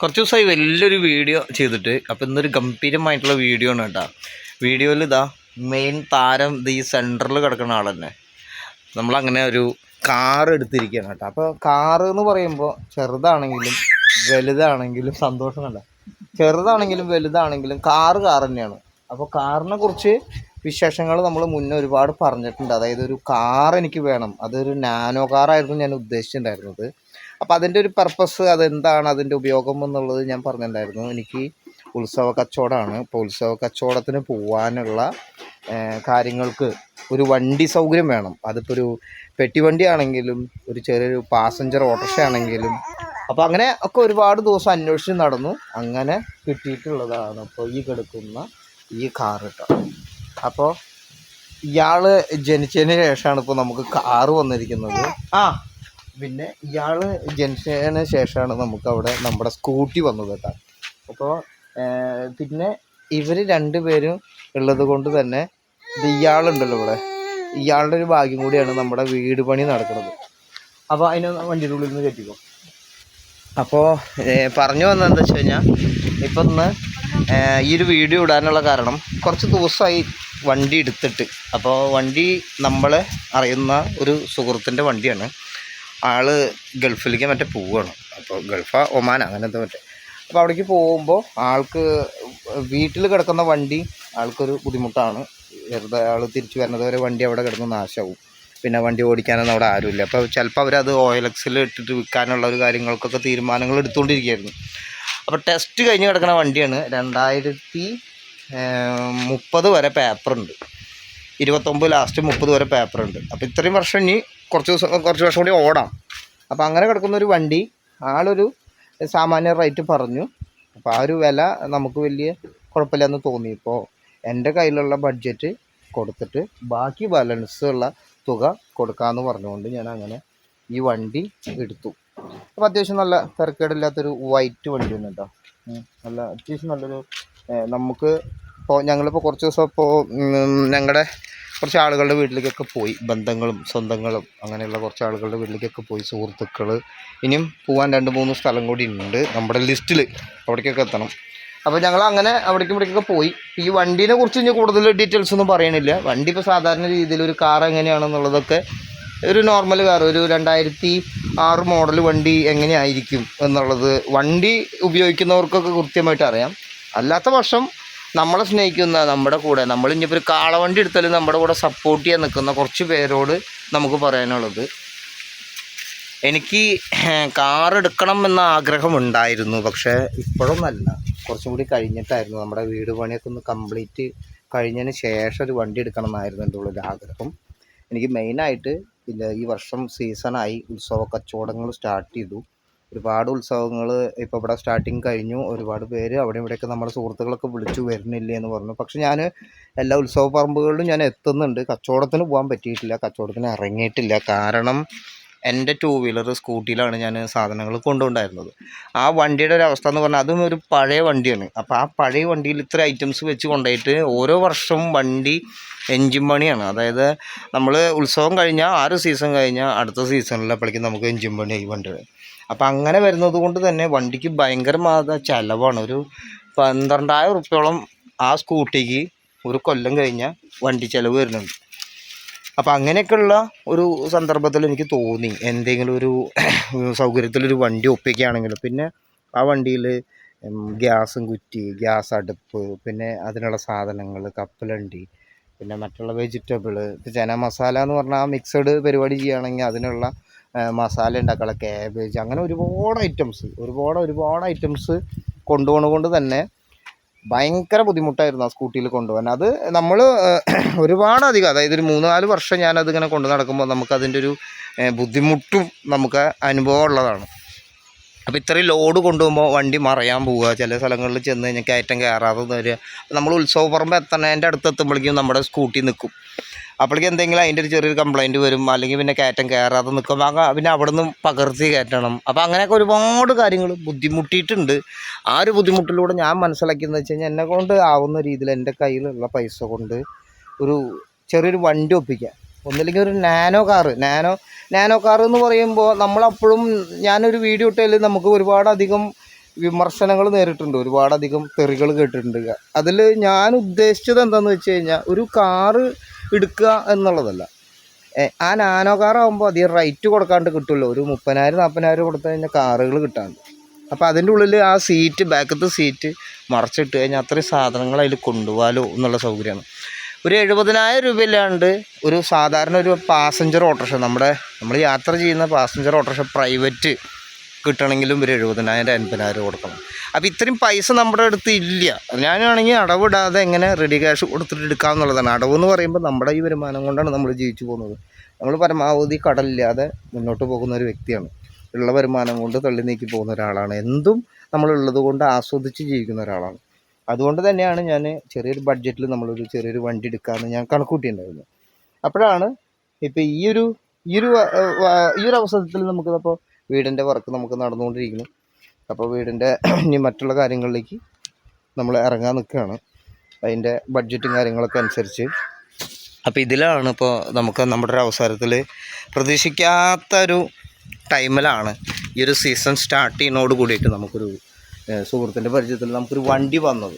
കുറച്ച് ദിവസമായി വലിയൊരു വീഡിയോ ചെയ്തിട്ട് അപ്പോൾ ഇന്നൊരു ഗംഭീരമായിട്ടുള്ള വീഡിയോ ആണ് കേട്ടോ. വീഡിയോയിൽ ഇതാ മെയിൻ താരം ഇത് ഈ സെന്ററിൽ കിടക്കുന്ന ആൾ തന്നെ. നമ്മളങ്ങനെ ഒരു കാർ എടുത്തിരിക്കുകയാണ് കേട്ടോ. അപ്പോൾ കാറ് എന്ന് പറയുമ്പോൾ ചെറുതാണെങ്കിലും വലുതാണെങ്കിലും സന്തോഷം കണ്ട ചെറുതാണെങ്കിലും വലുതാണെങ്കിലും കാറ് കാർ തന്നെയാണ്. അപ്പോൾ കാറിനെ കുറിച്ച് വിശേഷങ്ങൾ നമ്മൾ മുന്നേ ഒരുപാട് പറഞ്ഞിട്ടുണ്ട്. അതായത് ഒരു കാർ എനിക്ക് വേണം. അതൊരു നാനോ കാറായിരുന്നു ഞാൻ ഉദ്ദേശിച്ചിട്ടുണ്ടായിരുന്നത്. അപ്പോൾ അതിന്റെ ഒരു പർപ്പസ് അതെന്താണ്? അതിന്റെ ഉപയോഗം എന്നുള്ളത് ഞാൻ പറഞ്ഞിട്ടുണ്ടായിരുന്നു. എനിക്ക് ഉത്സവ കച്ചവടമാണ്. ഇപ്പോൾ ഉത്സവ കച്ചവടത്തിന് പോകാനുള്ള കാര്യങ്ങൾക്ക് ഒരു വണ്ടി സൗകര്യം വേണം. അതിപ്പോൾ ഒരു പെട്ടിവണ്ടി ആണെങ്കിലും ഒരു ചെറിയൊരു പാസഞ്ചർ ഓട്ടോറിക്ഷ ആണെങ്കിലും. അപ്പോൾ അങ്ങനെ ഒക്കെ ഒരുപാട് ദിവസം അന്വേഷിച്ച് നടന്നു. അങ്ങനെ കിട്ടിയിട്ടുള്ളതാണ് അപ്പോൾ ഈ കിടക്കുന്ന ഈ കാർ കേട്ടോ അപ്പോൾ ഇയാൾ ജനിച്ചതിന് ശേഷമാണ് ഇപ്പോൾ നമുക്ക് കാറ് വന്നിരിക്കുന്നത്. ആ. പിന്നെ ഇയാൾ ജനിച്ചതിന് ശേഷമാണ് നമുക്ക് അവിടെ നമ്മുടെ സ്കൂട്ടി വന്നത് കേട്ടോ. അപ്പോൾ പിന്നെ ഇവർ രണ്ടുപേരും ഉള്ളത് കൊണ്ട് തന്നെ ഇത് ഇയാളുണ്ടല്ലോ ഇവിടെ. ഇയാളുടെ ഒരു ഭാഗ്യം കൂടിയാണ് നമ്മുടെ വീട് പണി നടക്കുന്നത്. അപ്പോൾ അതിന് വണ്ടിയുടെ ഉള്ളിൽ നിന്ന് കെട്ടിക്കോ അപ്പോൾ പറഞ്ഞു വന്നത് എന്താ വെച്ച് കഴിഞ്ഞാൽ ഇപ്പം ഇന്ന് ഈ ഒരു വീഡിയോ ഇടാനുള്ള കാരണം കുറച്ച് ദിവസമായി വണ്ടി എടുത്തിട്ട്. അപ്പോൾ വണ്ടി നമ്മളെ അറിയുന്ന ഒരു സുഹൃത്തിന്റെ വണ്ടിയാണ്. ആൾ ഗൾഫിലേക്ക് മറ്റേ പോവുകയാണ് അപ്പോൾ ഗൾഫ ഒമാന അങ്ങനത്തെ മറ്റേ. അപ്പോൾ അവിടേക്ക് പോകുമ്പോൾ ആൾക്ക് വീട്ടിൽ കിടക്കുന്ന വണ്ടി ആൾക്കൊരു ബുദ്ധിമുട്ടാണ്. വെറുതെ ആൾ തിരിച്ചു വരുന്നത് വരെ വണ്ടി അവിടെ കിടന്ന് നാശമാവും പിന്നെ വണ്ടി ഓടിക്കാനൊന്നും അവിടെ ആരുമില്ല. അപ്പോൾ ചിലപ്പോൾ അവരത് ഓയിലക്സിൽ ഇട്ടിട്ട് വിൽക്കാനുള്ള ഒരു കാര്യങ്ങൾക്കൊക്കെ തീരുമാനങ്ങൾ എടുത്തുകൊണ്ടിരിക്കുകയായിരുന്നു അപ്പോൾ ടെസ്റ്റ് കഴിഞ്ഞ് കിടക്കുന്ന വണ്ടിയാണ്. രണ്ടായിരത്തി മുപ്പത് വരെ പേപ്പറുണ്ട്. ഇരുപത്തൊമ്പത് ലാസ്റ്റ് മുപ്പത് വരെ പേപ്പറുണ്ട് അപ്പോൾ ഇത്രയും വർഷം ഇനി കുറച്ച് ദിവസം കുറച്ച് വർഷം കൂടി ഓടാം. അപ്പോൾ അങ്ങനെ കിടക്കുന്ന ഒരു വണ്ടി ആളൊരു സാമാന്യ റേറ്റ് പറഞ്ഞു. അപ്പോൾ ആ ഒരു വില നമുക്ക് വലിയ കുഴപ്പമില്ലെന്ന് തോന്നി. ഇപ്പോൾ എന്റെ കയ്യിലുള്ള ബഡ്ജറ്റ് കൊടുത്തിട്ട് ബാക്കി ബാലൻസ് ഉള്ള തുക കൊടുക്കാമെന്ന് പറഞ്ഞുകൊണ്ട് ഞാൻ അങ്ങനെ ഈ വണ്ടി എടുത്തു. അപ്പോൾ അത്യാവശ്യം നല്ല തിരക്കേടില്ലാത്തൊരു വൈറ്റ് വണ്ടി ഉണ്ട് കേട്ടോ. നല്ല അത്യാവശ്യം നല്ലൊരു നമുക്ക് ഇപ്പോൾ ഞങ്ങളിപ്പോൾ കുറച്ച് ദിവസം ഇപ്പോൾ ഞങ്ങളുടെ കുറച്ച് ആളുകളുടെ വീട്ടിലേക്കൊക്കെ പോയി. ബന്ധങ്ങളും സ്വന്തങ്ങളും അങ്ങനെയുള്ള കുറച്ച് ആളുകളുടെ വീട്ടിലേക്കൊക്കെ പോയി സുഹൃത്തുക്കൾ ഇനിയും പോകാൻ രണ്ട് മൂന്ന് സ്ഥലം കൂടി ഉണ്ട്. നമ്മുടെ ലിസ്റ്റിൽ അവിടേക്കൊക്കെ എത്തണം. അപ്പോൾ ഞങ്ങൾ അങ്ങനെ അവിടേക്കും ഇവിടേക്കൊക്കെ പോയി. ഈ വണ്ടീനെ കുറിച്ച് ഇനി കൂടുതൽ ഡീറ്റെയിൽസ് ഒന്നും പറയണില്ല. വണ്ടി ഇപ്പോൾ സാധാരണ രീതിയിൽ ഒരു കാർ എങ്ങനെയാണെന്നുള്ളതൊക്കെ ഒരു നോർമൽ കാർ ഒരു രണ്ടായിരത്തി ആറ് മോഡൽ വണ്ടി എങ്ങനെയായിരിക്കും എന്നുള്ളത് വണ്ടി ഉപയോഗിക്കുന്നവർക്കൊക്കെ കൃത്യമായിട്ട് അറിയാം. അല്ലാത്ത പക്ഷം നമ്മളെ സ്നേഹിക്കുന്ന നമ്മുടെ കൂടെ നമ്മൾ ഇനിയിപ്പോൾ ഒരു കാളവണ്ടി എടുത്താലും നമ്മുടെ കൂടെ സപ്പോർട്ട് ചെയ്യാൻ നിൽക്കുന്ന കുറച്ച് പേരോട് നമുക്ക് പറയാനുള്ളത്. എനിക്ക് കാർ എടുക്കണം എന്ന ആഗ്രഹമുണ്ടായിരുന്നു പക്ഷേ ഇപ്പോഴൊന്നല്ല. കുറച്ചും കൂടി കഴിഞ്ഞിട്ടായിരുന്നു. നമ്മുടെ വീട് പണിയൊക്കെ ഒന്ന് കംപ്ലീറ്റ് കഴിഞ്ഞതിന് ശേഷം ഒരു വണ്ടി എടുക്കണം എന്നായിരുന്നു എന്റെ ഉള്ളൊരു ആഗ്രഹം. എനിക്ക് മെയിനായിട്ട് ഈ വർഷം സീസണായി ഉത്സവ കച്ചവടങ്ങൾ സ്റ്റാർട്ട് ചെയ്തു. ഒരുപാട് ഉത്സവങ്ങൾ ഇപ്പോൾ ഇവിടെ സ്റ്റാർട്ടിങ് കഴിഞ്ഞു. ഒരുപാട് പേര് അവിടെ ഇവിടെയൊക്കെ നമ്മുടെ സുഹൃത്തുക്കളൊക്കെ വിളിച്ചു വരുന്നില്ലേ എന്ന് പറഞ്ഞു. പക്ഷെ ഞാൻ എല്ലാ ഉത്സവ പറമ്പുകളിലും ഞാൻ എത്തുന്നുണ്ട്. കച്ചവടത്തിന് പോകാൻ പറ്റിയിട്ടില്ല. കച്ചവടത്തിന് ഇറങ്ങിയിട്ടില്ല. കാരണം എന്റെ ടു വീലർ സ്കൂട്ടിയിലാണ് ഞാൻ സാധനങ്ങൾ കൊണ്ടുണ്ടായിരുന്നത് ആ വണ്ടിയുടെ ഒരു അവസ്ഥ എന്ന് പറഞ്ഞാൽ അതും ഒരു പഴയ വണ്ടിയാണ്. അപ്പോൾ ആ പഴയ വണ്ടിയിൽ ഇത്ര ഐറ്റംസ് വെച്ച് കൊണ്ടുപോയിട്ട് ഓരോ വർഷവും വണ്ടി എൻജിൻ പണിയാണ്. അതായത് നമ്മൾ ഉത്സവം കഴിഞ്ഞാൽ ആറ് സീസൺ കഴിഞ്ഞാൽ അടുത്ത സീസണിലപ്പോഴേക്കും നമുക്ക് എൻജിൻ പണിയായി വണ്ടിയുടെ അപ്പോൾ അങ്ങനെ വരുന്നത് കൊണ്ട് തന്നെ വണ്ടിക്ക് ഭയങ്കരമായ ചിലവാണ്. ഒരു പന്ത്രണ്ടായിരം ഉറുപ്പ്യോളം ആ സ്കൂട്ടിക്ക് ഒരു കൊല്ലം കഴിഞ്ഞാൽ വണ്ടി ചിലവ് വരുന്നുണ്ട്. അപ്പോൾ അങ്ങനെയൊക്കെയുള്ള ഒരു സന്ദർഭത്തിൽ എനിക്ക് തോന്നി. എന്തെങ്കിലും ഒരു സൗകര്യത്തിലൊരു വണ്ടി ഒപ്പിക്കുകയാണെങ്കിൽ പിന്നെ ആ വണ്ടിയിൽ ഗ്യാസും കുറ്റി ഗ്യാസ് അടുപ്പ് പിന്നെ അതിനുള്ള സാധനങ്ങൾ കപ്പലണ്ടി പിന്നെ മറ്റുള്ള വെജിറ്റബിൾ ചന മസാല എന്ന് പറഞ്ഞാൽ മിക്സഡ് പരിപാടി ചെയ്യുകയാണെങ്കിൽ അതിനുള്ള മസാല ഉണ്ടാക്കാനുള്ള ക്യാബേജ് അങ്ങനെ ഒരുപാട് ഐറ്റംസ് ഒരുപാട് ഒരുപാട് ഐറ്റംസ് കൊണ്ടുപോകണ കൊണ്ട് തന്നെ ഭയങ്കര ബുദ്ധിമുട്ടായിരുന്നു ആ സ്കൂട്ടിയിൽ കൊണ്ടുപോകാൻ. അത് നമ്മൾ ഒരുപാട് അധികം അതായത് ഒരു മൂന്ന് നാല് വർഷം ഞാനത് ഇങ്ങനെ കൊണ്ടു നടക്കുമ്പോൾ നമുക്ക് അതിന്റെ ഒരു ബുദ്ധിമുട്ടും നമുക്ക് അനുഭവം ഉള്ളതാണ്. അപ്പോൾ ഇത്രയും ലോഡ് കൊണ്ടുപോകുമ്പോൾ വണ്ടി മറയാൻ പോവുക ചില സ്ഥലങ്ങളിൽ ചെന്ന് കഴിഞ്ഞാൽ കയറ്റം കയറാതെ വരിക. നമ്മൾ ഉത്സവ പറമ്പ് എത്തണേന്റെ അടുത്ത് എത്തുമ്പോഴേക്കും നമ്മുടെ സ്കൂട്ടി നിൽക്കും അപ്പോഴേക്കും എന്തെങ്കിലും അതിന്റെ ഒരു ചെറിയൊരു കംപ്ലൈന്റ് വരും. അല്ലെങ്കിൽ പിന്നെ കയറ്റം കയറാതെ നിൽക്കും അങ്ങ് പിന്നെ അവിടെ നിന്ന് പകർത്തി കയറ്റണം. അപ്പോൾ അങ്ങനെയൊക്കെ ഒരുപാട് കാര്യങ്ങൾ ബുദ്ധിമുട്ടിയിട്ടുണ്ട്. ആ ഒരു ബുദ്ധിമുട്ടിലൂടെ ഞാൻ മനസ്സിലാക്കിയെന്ന് വെച്ച് കഴിഞ്ഞാൽ എന്നെ കൊണ്ട് ആവുന്ന രീതിയിൽ എന്റെ കയ്യിലുള്ള പൈസ കൊണ്ട് ഒരു ചെറിയൊരു വണ്ടി ഒപ്പിക്കാം. ഒന്നില്ലെങ്കിൽ ഒരു nano car nano nano car എന്ന് പറയുമ്പോൾ നമ്മളപ്പോഴും ഞാനൊരു വീഡിയോ ഇട്ടതിൽ നമുക്ക് ഒരുപാടധികം വിമർശനങ്ങൾ നേരിട്ടുണ്ട്. ഒരുപാടധികം തെറികൾ കേട്ടിട്ടുണ്ട്. അതിൽ ഞാൻ ഉദ്ദേശിച്ചത് എന്താണെന്ന് വെച്ച് കഴിഞ്ഞാൽ ഒരു കാറ് എടുക്കുക എന്നുള്ളതല്ല. ആ നാനോ കാറാകുമ്പോൾ അധികം റൈറ്റ് കൊടുക്കാണ്ട് കിട്ടുമല്ലോ. ഒരു മുപ്പതിനായിരം നാൽപ്പതിനായിരം കൊടുത്തു കഴിഞ്ഞാൽ കാറുകൾ കിട്ടാണ്ട്. അപ്പോൾ അതിന്റെ ഉള്ളിൽ ആ സീറ്റ് ബാക്കത്തെ സീറ്റ് മറച്ചിട്ട് കഴിഞ്ഞാൽ അത്രയും സാധനങ്ങൾ അതിൽ കൊണ്ടുപോകാലോ എന്നുള്ള സൗകര്യമാണ്. ഒരു എഴുപതിനായിരം രൂപയില്ലാണ്ട് ഒരു സാധാരണ ഒരു പാസഞ്ചർ ഓട്ടോറിക്ഷ നമ്മുടെ നമ്മൾ യാത്ര ചെയ്യുന്ന പാസഞ്ചർ ഓട്ടോറിക്ഷ പ്രൈവറ്റ് കിട്ടണമെങ്കിലും ഒരു എഴുപതിനായിരം അൻപതിനായിരം കൊടുക്കണം. അപ്പോൾ ഇത്രയും പൈസ നമ്മുടെ അടുത്ത് ഇല്ല. ഞാനാണെങ്കിൽ അടവിടാതെ എങ്ങനെ റെഡി ക്യാഷ് കൊടുത്തിട്ട് എടുക്കാമെന്നുള്ളതാണ് അടവ് എന്ന് പറയുമ്പോൾ നമ്മുടെ ഈ വരുമാനം കൊണ്ടാണ് നമ്മൾ ജീവിച്ചു പോകുന്നത്. നമ്മൾ പരമാവധി കടലില്ലാതെ മുന്നോട്ട് പോകുന്ന ഒരു വ്യക്തിയാണ്. ഉള്ള വരുമാനം കൊണ്ട് തള്ളി നീക്കി പോകുന്ന ഒരാളാണ്. എന്തും നമ്മളുള്ളത് കൊണ്ട് ആസ്വദിച്ച് ജീവിക്കുന്ന ഒരാളാണ്. അതുകൊണ്ട് തന്നെയാണ് ഞാൻ ചെറിയൊരു ബഡ്ജറ്റിൽ നമ്മളൊരു ചെറിയൊരു വണ്ടി എടുക്കാമെന്ന് ഞാൻ കണക്കൂട്ടിയിട്ടുണ്ടായിരുന്നു അപ്പോഴാണ് ഇപ്പോൾ ഈ ഒരു ഈ ഒരു ഈ ഒരു അവസരത്തിൽ നമുക്കിപ്പോൾ വീടിന്റെ വർക്ക് നമുക്ക് നടന്നുകൊണ്ടിരിക്കുന്നു. അപ്പോൾ വീടിന്റെ ഇനി മറ്റുള്ള കാര്യങ്ങളിലേക്ക് നമ്മൾ ഇറങ്ങാൻ നിൽക്കുകയാണ്. അതിന്റെ ബഡ്ജറ്റും കാര്യങ്ങളൊക്കെ അനുസരിച്ച്. അപ്പോൾ ഇതിലാണ് ഇപ്പോൾ നമുക്ക് നമ്മുടെ ഒരു അവസരത്തിൽ പ്രതീക്ഷിക്കാത്ത ഒരു ടൈമിലാണ് ഈ ഒരു സീസൺ സ്റ്റാർട്ട് ചെയ്യുന്നതോട് കൂടിയിട്ട് നമുക്കൊരു സുഹൃത്തിന്റെ പരിചയത്തിൽ നമുക്കൊരു വണ്ടി വന്നത്.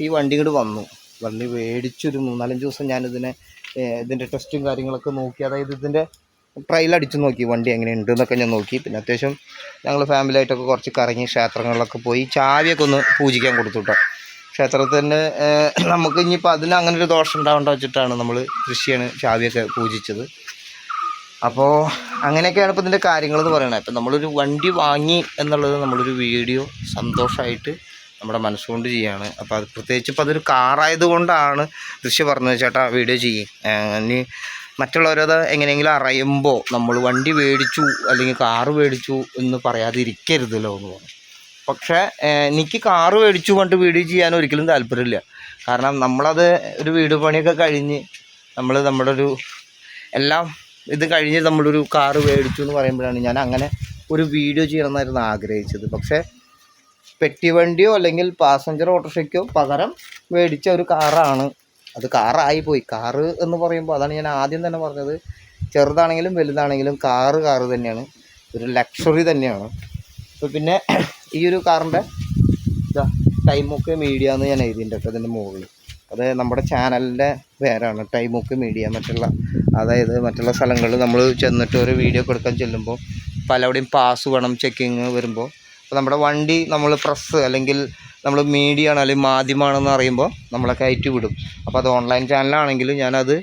ഈ വണ്ടി ഇങ്ങോട്ട് വന്നു. വണ്ടി മേടിച്ചൊരു മൂന്നാലഞ്ച് ദിവസം ഞാനിതിനെ ഇതിന്റെ ടെസ്റ്റും കാര്യങ്ങളൊക്കെ നോക്കി അതായത് ഇതിന്റെ ട്രയൽ അടിച്ചു നോക്കി വണ്ടി എങ്ങനെ ഉണ്ട് എന്നൊക്കെ ഞാൻ നോക്കി. പിന്നെ അത്യാവശ്യം ഞങ്ങൾ ഫാമിലി ആയിട്ടൊക്കെ കുറച്ച് കറങ്ങി ക്ഷേത്രങ്ങളിലൊക്കെ പോയി ചാവിയൊക്കെ ഒന്ന് പൂജിക്കാൻ കൊടുത്തു ക്ഷേത്രത്തിന് നമുക്ക് ഇനിയിപ്പോൾ അതിന് അങ്ങനെ ഒരു ദോഷം ഉണ്ടാവേണ്ട വെച്ചിട്ടാണ് നമ്മൾ കൃഷിയാണ് ചാവിയൊക്കെ പൂജിച്ചത്. അപ്പോൾ അങ്ങനെയൊക്കെയാണ് ഇപ്പോൾ ഇതിന്റെ കാര്യങ്ങൾ എന്ന് പറയുന്നത് ഇപ്പം നമ്മളൊരു വണ്ടി വാങ്ങി എന്നുള്ളത് നമ്മളൊരു വീഡിയോ സന്തോഷമായിട്ട് നമ്മുടെ മനസ്സുകൊണ്ട് ചെയ്യാണ്. അപ്പോൾ അത് പ്രത്യേകിച്ച് ഇപ്പോൾ അതൊരു കാറായത് കൊണ്ടാണ് ദൃശ്യ പറഞ്ഞത്. ചേട്ടാ വീഡിയോ ചെയ്യും. ഇനി മറ്റുള്ളവരത് എങ്ങനെയെങ്കിലും അറിയുമ്പോൾ നമ്മൾ വണ്ടി മേടിച്ചു അല്ലെങ്കിൽ കാറ് മേടിച്ചു എന്ന് പറയാതിരിക്കരുതല്ലോ എന്ന് പറഞ്ഞു പക്ഷേ എനിക്ക് കാറ് മേടിച്ചു കൊണ്ട് വീഡിയോ ചെയ്യാൻ ഒരിക്കലും താല്പര്യമില്ല. കാരണം നമ്മളത് ഒരു വീട് പണിയൊക്കെ കഴിഞ്ഞ് നമ്മൾ നമ്മുടെ ഒരു എല്ലാം ഇത് കഴിഞ്ഞ് നമ്മളൊരു കാറ് മേടിച്ചു എന്ന് പറയുമ്പോഴാണ് ഞാൻ അങ്ങനെ ഒരു വീഡിയോ ചെയ്യണമെന്നായിരുന്നു ആഗ്രഹിച്ചത്. പക്ഷേ പെട്ടി വണ്ടിയോ അല്ലെങ്കിൽ പാസഞ്ചർ ഓട്ടോറിക്ഷയ്ക്കോ പകരം മേടിച്ച ഒരു കാറാണ് അത് കാറായി പോയി. കാറ് എന്ന് പറയുമ്പോൾ അതാണ് ഞാൻ ആദ്യം തന്നെ പറഞ്ഞത്. ചെറുതാണെങ്കിലും വലുതാണെങ്കിലും കാറ് കാറ് തന്നെയാണ്. ഒരു ലക്ഷറി തന്നെയാണ്. അപ്പോൾ പിന്നെ ഈ ഒരു കാറിന്റെ ടൈമൊക്കെ മീഡിയ എന്ന് ഞാൻ എഴുതിയിട്ടുണ്ട് കേട്ടോ ഇതിന്റെ മുകളിൽ. അത് നമ്മുടെ ചാനലിന്റെ പേരാണ് ടൈമൊക്കെ മീഡിയ മറ്റുള്ള അതായത് മറ്റുള്ള സ്ഥലങ്ങളിൽ നമ്മൾ ചെന്നിട്ട് ഒരു വീഡിയോ കൊടുക്കാൻ ചെല്ലുമ്പോൾ പലവിടെയും പാസ് വേണം ചെക്കിങ് വരുമ്പോൾ അപ്പോൾ നമ്മുടെ വണ്ടി നമ്മൾ പ്രസ് അല്ലെങ്കിൽ നമ്മൾ മീഡിയ ആണ് അല്ലെങ്കിൽ മാധ്യമമാണെന്ന് അറിയുമ്പോൾ നമ്മളെ കയറ്റി വിടും. അപ്പോൾ അത് ഓൺലൈൻ ചാനലാണെങ്കിൽ ഞാനത്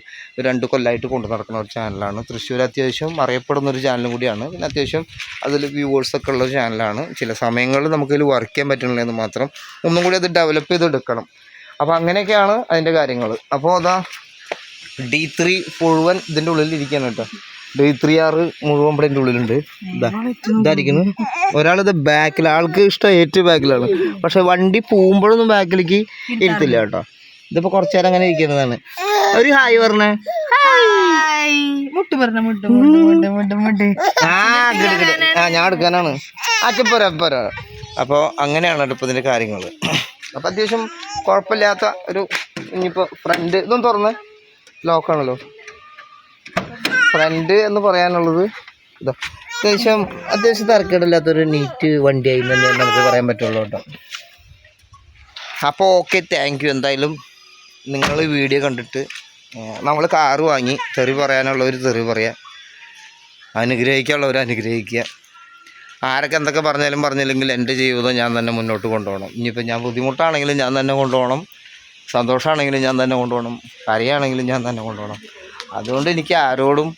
രണ്ട് കൊല്ലമായിട്ട് കൊണ്ടു നടക്കുന്ന ഒരു ചാനലാണ് തൃശ്ശൂർ അത്യാവശ്യം അറിയപ്പെടുന്ന ഒരു ചാനലും കൂടിയാണ്. പിന്നെ അത്യാവശ്യം അതിൽ വ്യൂവേഴ്സൊക്കെ ഉള്ള ഒരു ചാനലാണ് ചില സമയങ്ങളിൽ നമുക്കതിൽ വർക്ക് ചെയ്യാൻ പറ്റുന്നില്ല എന്ന് മാത്രം. ഒന്നും കൂടി അത് ഡെവലപ്പ് ചെയ്തെടുക്കണം. അപ്പോൾ അങ്ങനെയൊക്കെയാണ് അതിന്റെ കാര്യങ്ങൾ അപ്പോൾ അതാ ഡി ത്രീ മുഴുവൻ ഇതിന്റെ ഉള്ളിൽ ഇരിക്കുകയാണ് കേട്ടോ. ഡി ത്രീ ആറ് മുഴുവൻ ഇവിടെ എന്റെ ഉള്ളിലുണ്ട്. ഇതാ ഇതായിരിക്കുന്നു. ഒരാളിത് ബാക്കിൽ ആൾക്ക് ഇഷ്ടം ഏറ്റവും ബാക്കിലാണ് പക്ഷെ വണ്ടി പോകുമ്പോഴൊന്നും ബാക്കിലേക്ക് ഇരുത്തില്ല കേട്ടോ. ഇതിപ്പോൾ കുറച്ചു നേരം അങ്ങനെ ഇരിക്കുന്നതാണ്. ഒരു ഹായ് പറഞ്ഞേ. മുട്ട് പറഞ്ഞ മുട്ട് മുട്ട് മുട്ട് മുട്ട് ആ ആ ഞാൻ എടുക്കാനാണ്. അച്ഛപ്പോരാ പോരാ അപ്പോൾ അങ്ങനെയാണ് ഇപ്പോൾ ഇതിന്റെ കാര്യങ്ങൾ അപ്പോൾ അത്യാവശ്യം കുഴപ്പമില്ലാത്ത ഒരു ഇനിയിപ്പോൾ ഫ്രണ്ട് ഇതൊന്നും തുറന്ന്. ലോക്കാണല്ലോ ഫ്രണ്ട് എന്ന് പറയാനുള്ളത്. ഇതോ. അത്യാവശ്യം അത്യാവശ്യം തർക്കടില്ലാത്തൊരു നീറ്റ് വണ്ടിയായി എന്ന് തന്നെ നമുക്ക് പറയാൻ പറ്റുള്ളൂ കേട്ടോ. അപ്പോൾ ഓക്കെ താങ്ക് യു എന്തായാലും നിങ്ങൾ വീഡിയോ കണ്ടിട്ട് നമ്മൾ കാറ് വാങ്ങി. തെറി പറയാനുള്ളവർ തെറി പറയാം. അനുഗ്രഹിക്കാനുള്ളവർ അനുഗ്രഹിക്കുക. ആരൊക്കെ എന്തൊക്കെ പറഞ്ഞാലും പറഞ്ഞില്ലെങ്കിൽ എന്റെ ജീവിതം ഞാൻ തന്നെ മുന്നോട്ട് കൊണ്ടുപോകണം. ഇനിയിപ്പോൾ ഞാൻ ബുദ്ധിമുട്ടാണെങ്കിലും ഞാൻ തന്നെ കൊണ്ടുപോകണം. സന്തോഷമാണെങ്കിലും ഞാൻ തന്നെ കൊണ്ടുപോകണം. കരയാണെങ്കിലും ഞാൻ തന്നെ കൊണ്ടുപോകണം. അതുകൊണ്ട് എനിക്ക് ആരോടും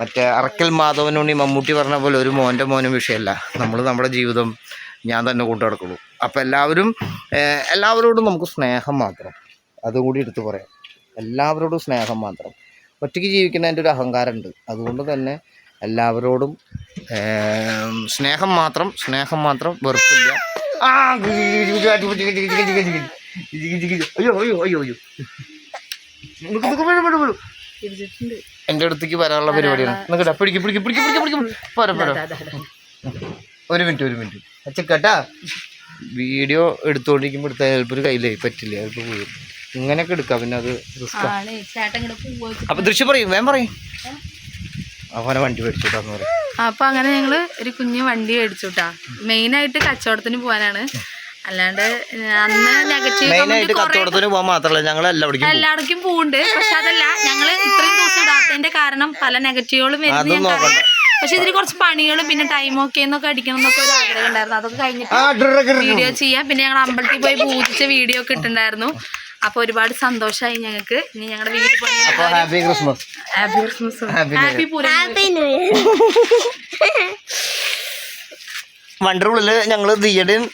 മറ്റേ അറക്കൽ മാധവനുണ്ണി മമ്മൂട്ടി പറഞ്ഞ പോലെ ഒരു മോന്റെ മോനും വിഷയമല്ല നമ്മൾ നമ്മുടെ ജീവിതം ഞാൻ തന്നെ കൊണ്ടു നടക്കുള്ളൂ അപ്പോൾ എല്ലാവരും എല്ലാവരോടും നമുക്ക് സ്നേഹം മാത്രം അതും കൂടി എടുത്തു പറയാം എല്ലാവരോടും സ്നേഹം മാത്രം ഒറ്റയ്ക്ക് ജീവിക്കുന്നതിന്റെ ഒരു അഹങ്കാരമുണ്ട് അതുകൊണ്ട് തന്നെ എല്ലാവരോടും സ്നേഹം മാത്രം സ്നേഹം മാത്രം വെറുപ്പില്ല അയ്യോ അയ്യോ അയ്യോ അയ്യോ എന്റെ അടുത്തേക്ക് വരാനുള്ള പരിപാടിയാണ്. പിടിക്ക് പിടിക്ക് പിടിക്ക് പിടിക്ക് പിടിക്ക്. പോരാ പോരാ. ഒരു മിനിറ്റ് ഒരു മിനിറ്റ്. അച്ചക്കാട്ടാ വീഡിയോ എടുത്തുകൊണ്ടിരിക്കുമ്പോൾ എടുത്താൽ ചിലപ്പോൾ ഒരു കയ്യിലേ? പറ്റില്ല ചിലപ്പോൾ വീഴും ഇങ്ങനെയൊക്കെ എടുക്കാം പിന്നെ അത് റിസ്ക് അപ്പൊ ദൃശ്യം പറയും വേം പറയും. അവനെ വണ്ടി മേടിച്ചിട്ടാന്ന് പറയും. അപ്പൊ അങ്ങനെ ഞങ്ങൾ ഒരു കുഞ്ഞു വണ്ടി മേടിച്ചുട്ടാ. മെയിനായിട്ട് കച്ചവടത്തിന് പോകാനാണ് അല്ലാണ്ട് അന്ന് നെഗറ്റീവ് പോകാൻ മാത്രമല്ല ഞങ്ങൾ എല്ലാവിടേക്കും പോകുന്നുണ്ട് പക്ഷെ അതല്ല ഞങ്ങൾ ഇത്രയും ദിവസം ഇടാത്തതിന്റെ കാരണം പല നെഗറ്റീവുകളും നോക്കണ്ട. പക്ഷെ ഇതിന് കുറച്ച് പണികളും പിന്നെ ടൈം ഒക്കെ എന്നൊക്കെ അടിക്കണം എന്നൊക്കെ ഒരു ആഗ്രഹം ഉണ്ടായിരുന്നു. അതൊക്കെ കഴിഞ്ഞിട്ട്. വീഡിയോ ചെയ്യാം. പിന്നെ ഞങ്ങൾ അമ്പലത്തിൽ പോയി പൂജിച്ച വീഡിയോ ഒക്കെ ഇട്ടുണ്ടായിരുന്നു അപ്പൊ ഒരുപാട് സന്തോഷമായി ഞങ്ങൾക്ക്. ഇനി ഞങ്ങളുടെ വീട്ടിൽ പോയി happy Christmas happy Christmas happy Pooram വണ്ടിയുടെ ഉള്ളിൽ ഞങ്ങൾ ദിയുടെയും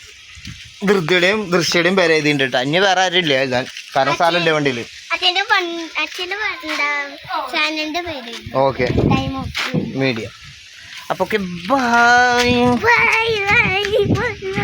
ധൃതിയുടെയും ദൃശ്യയുടെയും പേര് എഴുതിയിട്ടുണ്ട് കേട്ടോ ഇനി വേറെ ആരും ഇല്ല. എഴുതാൻ കാരണം സ്ഥലമില്ലേ വണ്ടിയിൽ. ഓക്കെ. മീഡിയ. അപ്പൊ ഓക്കെ ബൈ ബൈ ബൈ